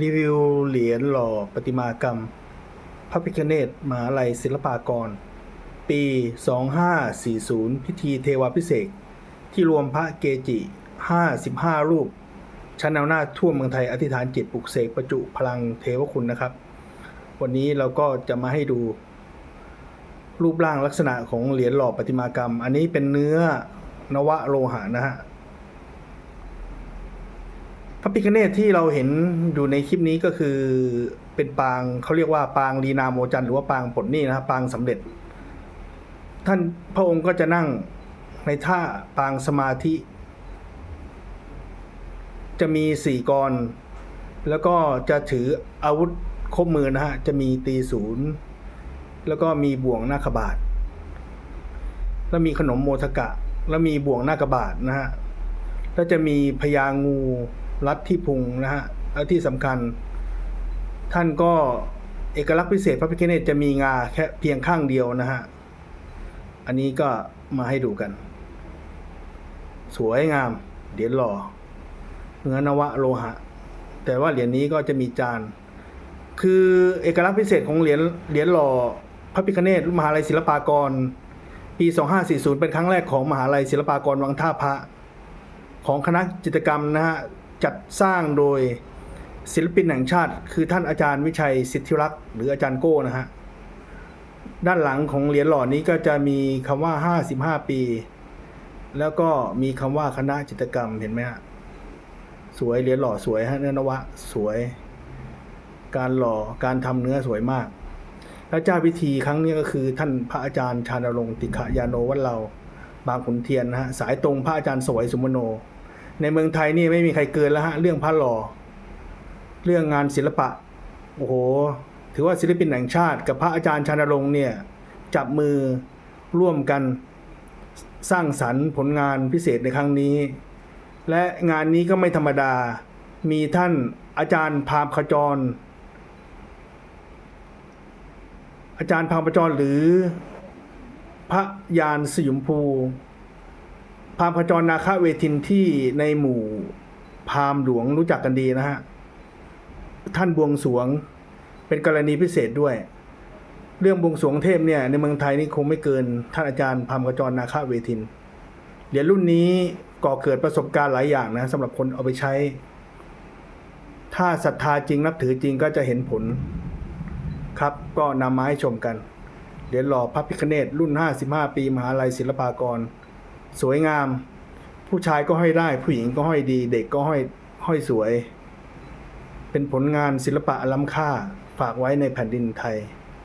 รีวิวเหรียญหล่อประติมากรรม พระพิฆเนศมหาลัยศิลปากร ปี 2540 พิธีเทวาพิเศษ ที่รวมพระเกจิ 55 รูป ชั้นแนวหน้าทั่วเมืองไทยอธิษฐานจิตปลุกเสกประจุพลังเทวคุณนะครับ วันนี้เราก็จะมาให้ดู รูปร่างลักษณะของเหรียญหล่อประติมากรรม อันนี้เป็นเนื้อนวโลหะนะฮะ ระพิฆเนศที่เราเห็นอยู่ในคลิปนี้ก็คือเป็นปางเขาเรียกว่าปางลีนาโมจันหรือว่าปางปลดหนี้นะครับปางสำเร็จ ท่านพระองค์ก็จะนั่งในท่าปางสมาธิ จะมีสี่กร แล้วก็จะถืออาวุธครบมือนะฮะจะมีตีศูนย์แล้วก็มีบ่วงหน้าขบาท แล้วมีขนมโมทกะ แล้วมีบ่วงหน้ากระบาดนะฮะแล้วจะมีพญางู รัดที่พุงนะฮะแล้วที่สำคัญ ท่านก็เอกลักษณ์พิเศษพระพิฆเนศจะมีงาแค่เพียงข้างเดียวนะฮะ อันนี้ก็มาให้ดูกัน สวยงามเหรียญหล่อเนื้อนวะโลหะ แต่ว่าเหรียญนี้ก็จะมีจาน คือเอกลักษณ์พิเศษของเหรียญเหรียญหล่อพระพิฆเนศมหาลัยศิลปากร ปี 2540 เป็นครั้งแรกของมหาลัยศิลปากรวังท่าพระ ของคณะจิตรกรรมนะฮะ จัดสร้างโดยศิลปินแห่งชาติ คือท่านอาจารย์วิชัยสิทธิรักษ์หรืออาจารย์โก้นะฮะด้านหลังของเหรียญหล่อนี้ก็จะมีคำว่า 55 ปี แล้วก็มีคำว่าคณะจิตกรรมเห็นไหมฮะสวยเหรียญหล่อสวยฮะเนื้อนวะสวย การหล่อการทำเนื้อสวยมาก และเจ้าพิธีครั้งนี้ก็คือ ท่านพระอาจารย์ชาญรงค์ติขยาโนวัดเราบางขุนเทียนนะฮะสายตรงพระอาจารย์สวยสุมโน ในเมืองไทยนี่ไม่มีใครเกินแล้วฮะเรื่องพระหล่อเรื่องงานศิลปะโอ้โหถือว่าศิลปินแห่งชาติ กับพระอาจารย์ชาญรงค์เนี่ยจับมือร่วมกันสร้างสรรค์ผลงานพิเศษในครั้งนี้ และงานนี้ก็ไม่ธรรมดา มีท่านอาจารย์พามขจร อาจารย์พามขจรหรือพระยานสยุมภู พรามณ์ขจรนาคเวทินที่ในหมู่พามหลวงรู้จักกันดีนะฮะ ท่านบวงสวงเป็นกรณีพิเศษด้วย เรื่องบวงสวงเทพเนี่ย ในเมืองไทยนี่คงไม่เกิน ท่านอาจารย์พรามณ์ขจรนาคเวทินเหรียญรุ่นนี้ก่อเกิดประสบการณ์หลายอย่างนะสำหรับคนเอาไปใช้ ถ้าศรัทธาจริงนับถือจริงก็จะเห็นผลครับ ก็นำมาให้ชมกันเหรียญหล่อพระพิฆเนศรุ่น 55 ปี มหาลัยศิลปากร สวยงาม ผู้ชายก็ห้อยได้ ผู้หญิงก็ห้อยดี เด็กก็ห้อยห้อยสวย เป็นผลงานศิลปะล้ำค่าฝากไว้ในแผ่นดินไทย